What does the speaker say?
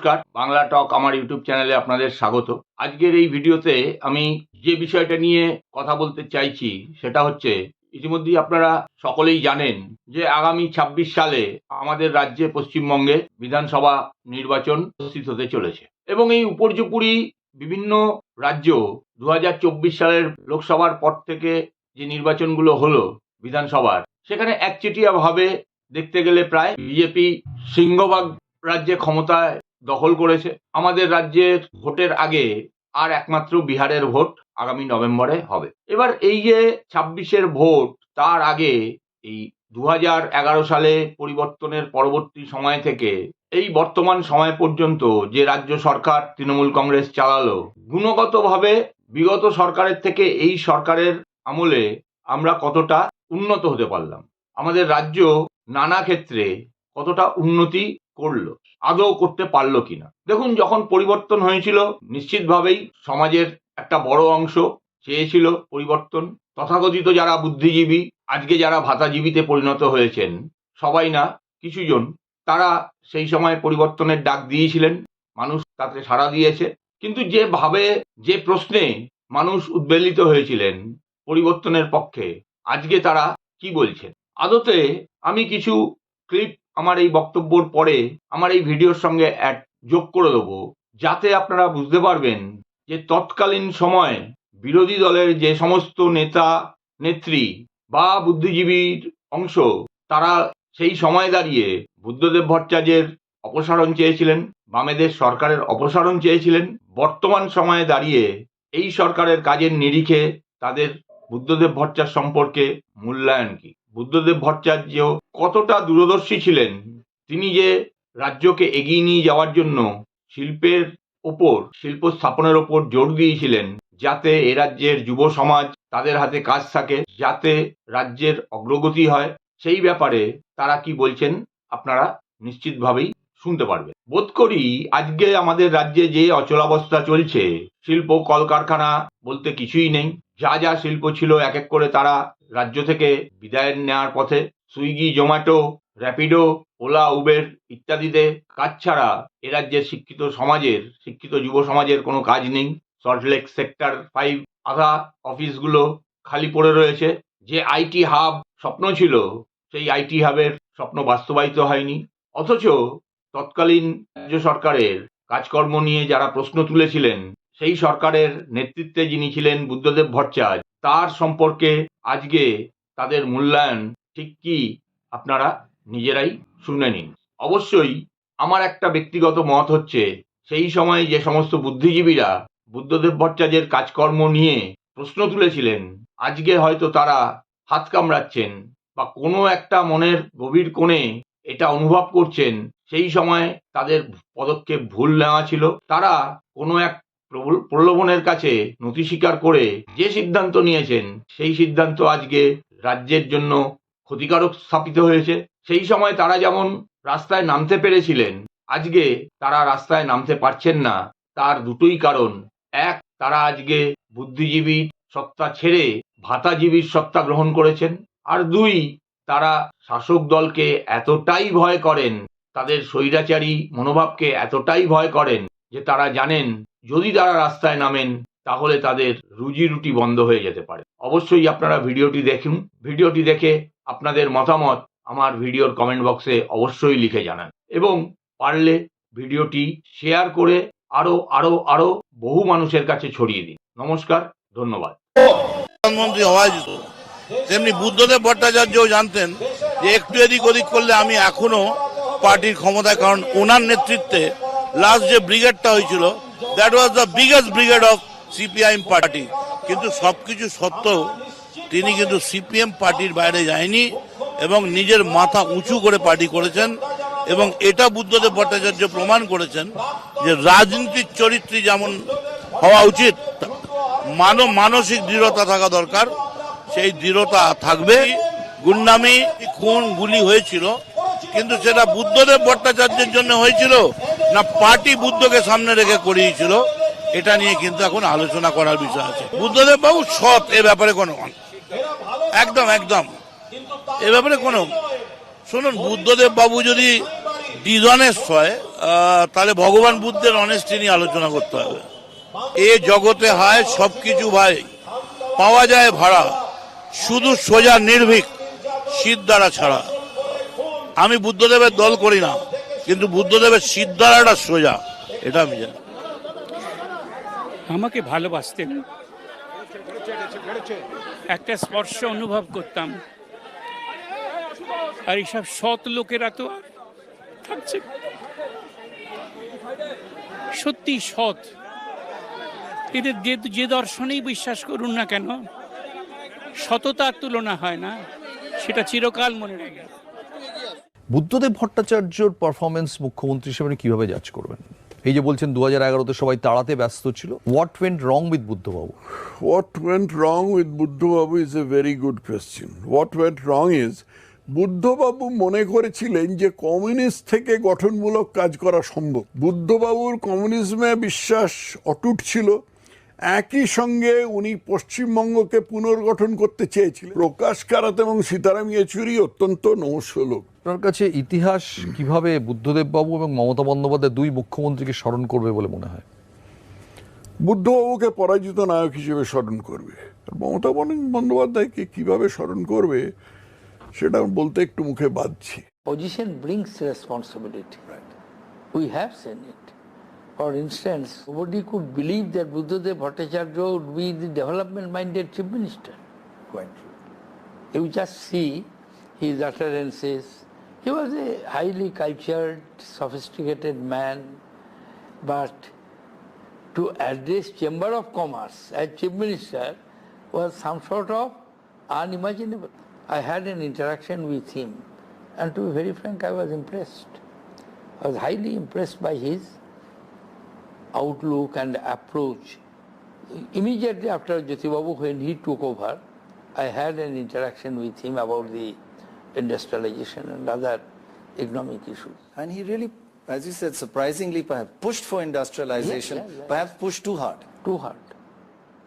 নমস্কার। বাংলা টক আমার ইউটিউব চ্যানেলে আপনাদের স্বাগত। আজকের এই ভিডিওতে আমি যে বিষয়টা নিয়ে কথা বলতে চাইছি, সেটা হচ্ছে, ইতিমধ্যেই আপনারা সকলেই জানেন যে আগামী ২৬ সালে আমাদের রাজ্যে পশ্চিমবঙ্গে বিধানসভা নির্বাচন উপস্থিত হতে চলেছে। এবং এই উপর্যুপুরি বিভিন্ন রাজ্য দু হাজার চব্বিশ সালের লোকসভার পর থেকে যে নির্বাচনগুলো হলো বিধানসভার, সেখানে একচেটিয়া ভাবে দেখতে গেলে প্রায় বিজেপি সিংহভাগ রাজ্যে ক্ষমতায় দখল করেছে। আমাদের রাজ্যের ভোটের আগে আর একমাত্র বিহারের ভোট আগামী নভেম্বরে হবে। এবার এই যে ছাব্বিশের ভোট, তার আগে এই দু সালে পরিবর্তনের পরবর্তী সময় থেকে এই বর্তমান সময় পর্যন্ত যে রাজ্য সরকার তৃণমূল কংগ্রেস চালালো, গুণগতভাবে বিগত সরকারের থেকে এই সরকারের আমলে আমরা কতটা উন্নত হতে পারলাম। আমাদের রাজ্য নানা ক্ষেত্রে কতটা উন্নতি করল। আদৌ করতে পারল কিনা? দেখুন, যখন পরিবর্তন হয়েছিল, নিশ্চিতভাবেই সমাজের একটা বড় অংশ চেয়েছিল পরিবর্তন। তথাকথিত যারা বুদ্ধিজীবী, আজকে যারা ভাতাজীবীতে পরিণত হয়েছেন, সবাই না, কিছুজন, তারা সেই সময় পরিবর্তনের ডাক দিয়েছিলেন। মানুষ তাতে সাড়া দিয়েছে। কিন্তু যে ভাবে যে প্রশ্নে মানুষ উদ্বেলিত হয়েছিলেন পরিবর্তনের পক্ষে, আজকে তারা কি বলছেন? আদতে আমি কিছু ক্লিপ আমার এই বক্তব্যর পরে আমার এই ভিডিওর সঙ্গে অ্যাড যোগ করে দেবো, যাতে আপনারা বুঝতে পারবেন যে তৎকালীন সময়ে বিরোধী দলের যে সমস্ত নেতা, নেত্রী বা বুদ্ধিজীবীর অংশ, তারা সেই সময় দাঁড়িয়ে বুদ্ধদেব ভট্টাচার্যের অপসারণ চেয়েছিলেন, বামেদের সরকারের অপসারণ চেয়েছিলেন। বর্তমান সময়ে দাঁড়িয়ে এই সরকারের কাজের নিরিখে তাদের বুদ্ধদেব ভট্টাচার্য সম্পর্কে মূল্যায়ন কি? বুদ্ধদেব ভট্টাচার্য কতটা দূরদর্শী ছিলেন? তিনি যে রাজ্যকে এগিয়ে নিয়ে যাওয়ার জন্য শিল্পের ওপর, শিল্প স্থাপনের ওপর জোর দিয়েছিলেন, যাতে এ রাজ্যের যুব সমাজ তাদের হাতে কাজ থাকে, যাতে রাজ্যের অগ্রগতি হয়, সেই ব্যাপারে তারা কি বলছেন আপনারা নিশ্চিতভাবেই শুনতে পারবেন। বোধ করি আজকে আমাদের রাজ্যে যে অচলাবস্থা চলছে, শিল্প, কলকারখানা বলতে কিছুই নেই। যা যা শিল্প ছিল এক এক করে তারা রাজ্য থেকে বিদায় নেওয়ার পথে সুইগি, জোম্যাটো, র্যাপিডো, ওলা, উবের ইত্যাদিতে কাজ ছাড়া এ রাজ্যের শিক্ষিত সমাজের, শিক্ষিত যুব সমাজের কোনো কাজ নেই। সল্টলেক সেক্টর ফাইভ আধা অফিসগুলো খালি পড়ে রয়েছে। যে আইটি হাব স্বপ্ন ছিল, সেই আইটি হাবের স্বপ্ন বাস্তবায়িত হয়নি। অথচ তৎকালীন রাজ্য সরকারের কাজকর্ম নিয়ে যারা প্রশ্ন তুলেছিলেন, সেই সরকারের নেতৃত্বে যিনি ছিলেন বুদ্ধদেব ভট্টাচার্য তার সম্পর্কে আজকে তাদের মূল্যায়ন ঠিক কি আপনারা নিজেরাই শুনে নিন। অবশ্যই আমার একটা ব্যক্তিগত মত হচ্ছে, সেই সময় যে সমস্ত বুদ্ধিজীবীরা বুদ্ধদেব ভট্টাচার্যের কাজকর্ম নিয়ে প্রশ্ন তুলেছিলেন, আজকে হয়তো তারা হাত কামড়াচ্ছেন বা কোনো একটা মনের গভীর কোণে এটা অনুভব করছেন, সেই সময় তাদের পদক্ষেপ ভুল নেওয়া ছিল। তারা কোনো এক প্রলোভনের কাছে নথি স্বীকার করে যে সিদ্ধান্ত নিয়েছেন, সেই সিদ্ধান্ত আজকে রাজ্যের জন্য ক্ষতিকারক স্থাপিত হয়েছে। সেই সময় তারা যেমন রাস্তায় নামতে পেরেছিলেন, আজকে তারা রাস্তায় নামতে পারছেন না। তার দুটোই কারণ। এক, তারা আজকে বুদ্ধিজীবী সত্তা ছেড়ে ভাতাজীবীর সত্তা গ্রহণ করেছেন। আর দুই, তারা শাসক দলকে এতটাই ভয় করেন, তাদের স্বৈরাচারী মনোভাবকে এতটাই ভয় করেন যে তারা জানেন যদি তারা রাস্তায় নামেন, তাহলে তাদের রুজি রুটি বন্ধ হয়ে যেতে পারে। অবশ্যই আপনারা ভিডিওটি দেখুন। ভিডিওটি দেখে আপনাদের মতামত আমার ভিডিওর কমেন্ট বক্সে অবশ্যই লিখে জানান। এবং পারলে ভিডিওটি শেয়ার করে আরও আরও আরও বহু মানুষের কাছে ছড়িয়ে দিন। নমস্কার, ধন্যবাদ। প্রধানমন্ত্রী হওয়া যেত তেমনি বুদ্ধদেব ভট্টাচার্যও জানতেন যে একটু এদিক ওদিক করলে আমি এখনও পার্টির ক্ষমতায়, কারণ ওনার নেতৃত্বে লাস্ট যে ব্রিগেডটা হয়েছিল that was the biggest brigade of CPIM party কিন্তু সবকিছু সত্ত্বেও তিনি কিন্তু সিপিএম পার্টির বাইরে যায়নি এবং নিজের মাথা উঁচু করে পার্টি করেছেন এবং এটা বুদ্ধদেব ভট্টাচার্য প্রমাণ করেছেন যে রাজনীতির চরিত্রী যেমন হওয়া উচিত মানব মানসিক দৃঢ়তা থাকা দরকার। সেই দৃঢ়তা থাকবে। গুন্ডামি, খুন, গুলি হয়েছিল। কিন্তু সেটা বুদ্ধদেব ভট্টাচার্যের জন্য হয়েছিল না পার্টি বুদ্ধকে সামনে রেখে করিয়েছিল, এটা নিয়ে কিন্তু এখন আলোচনা করার বিষয় আছে। বুদ্ধদেব বাবু সৎ, এ ব্যাপারে কোনো একদম একদম। এ ব্যাপারে কোনো শুনুন, বুদ্ধদেব বাবু যদি ডিজনেস্ট হয় তাহলে ভগবান বুদ্ধের অনেস্টি নিয়ে আলোচনা করতে হবে। এ জগতে হায়, সবকিছু ভাই, পাওয়া যায় ভাড়া, শুধু সোজা নির্ভীক, সিদ্ধারা ছাড়া। আমি বুদ্ধদেবের দল করি না, কিন্তু বুদ্ধদেবের সিদ্ধারাটা সোজা, এটা আমি জানি। আমাকে ভালোবাসতেন। একটা স্পর্শ অনুভব করতাম। আর এইসব সৎ লোকেরা তো থাকছে। সত্যি সৎ। এদের যে যে দর্শনেই বিশ্বাস করুন না কেন, সততার তুলনা হয় না, সেটা চিরকাল মনে রাখবে বুদ্ধদেব ভট্টাচার্যর পারফরমেন্স মুখ্যমন্ত্রী হিসেবে কীভাবে জাজ করবেন? এই যে বলছেন দু হাজার এগারোতে সবাই তাড়াতে ব্যস্ত ছিল। হোয়াট ওয়েন্ট রং উইথ বুদ্ধবাবু? What went wrong with বুদ্ধবাবু is a very good question. What went wrong is বুদ্ধবাবু মনে করেছিলেন যে কমিউনিস্ট থেকে গঠনমূলক কাজ করা সম্ভব। বুদ্ধবাবুর কমিউনিজমে বিশ্বাস অটুট ছিল। একই সঙ্গে উনি পশ্চিমবঙ্গকে পুনর্গঠন করতে চেয়েছিলেন। প্রকাশ কারাত এবং সীতারাম ইয়েচুরি অত্যন্ত নমস্য লোক আপনার কাছে ইতিহাস কীভাবে বুদ্ধদেব বাবু এবং মমতা বন্দ্যোপাধ্যায় দুই মুখ্যমন্ত্রীকে স্মরণ করবে বলে মনে হয়? বুদ্ধবাবুকে পরাজিত নায়ক হিসেবে স্মরণ করবে। মমতা বন্দ- বন্দ্যোপাধ্যায়কে কীভাবে স্মরণ করবে সেটা বলতে একটু মুখে বাঁধছি। Position brings responsibility We have seen it. For instance, nobody could believe that Buddhadev Bhattacharya would be the development-minded chief minister. Quite true. You just see his utterances. He was a highly cultured, sophisticated man, but to address Chamber of Commerce as chief minister was some sort of unimaginable. I had an interaction with him, and to be very frank, I was impressed. I was highly impressed by his outlook and approach. Immediately after Jyotibabu, when he took over, I had an interaction with him about the industrialization and other economic issues. And he really, as you said, surprisingly perhaps pushed for industrialization, Yeah, yeah, yeah. perhaps pushed too hard. Too hard.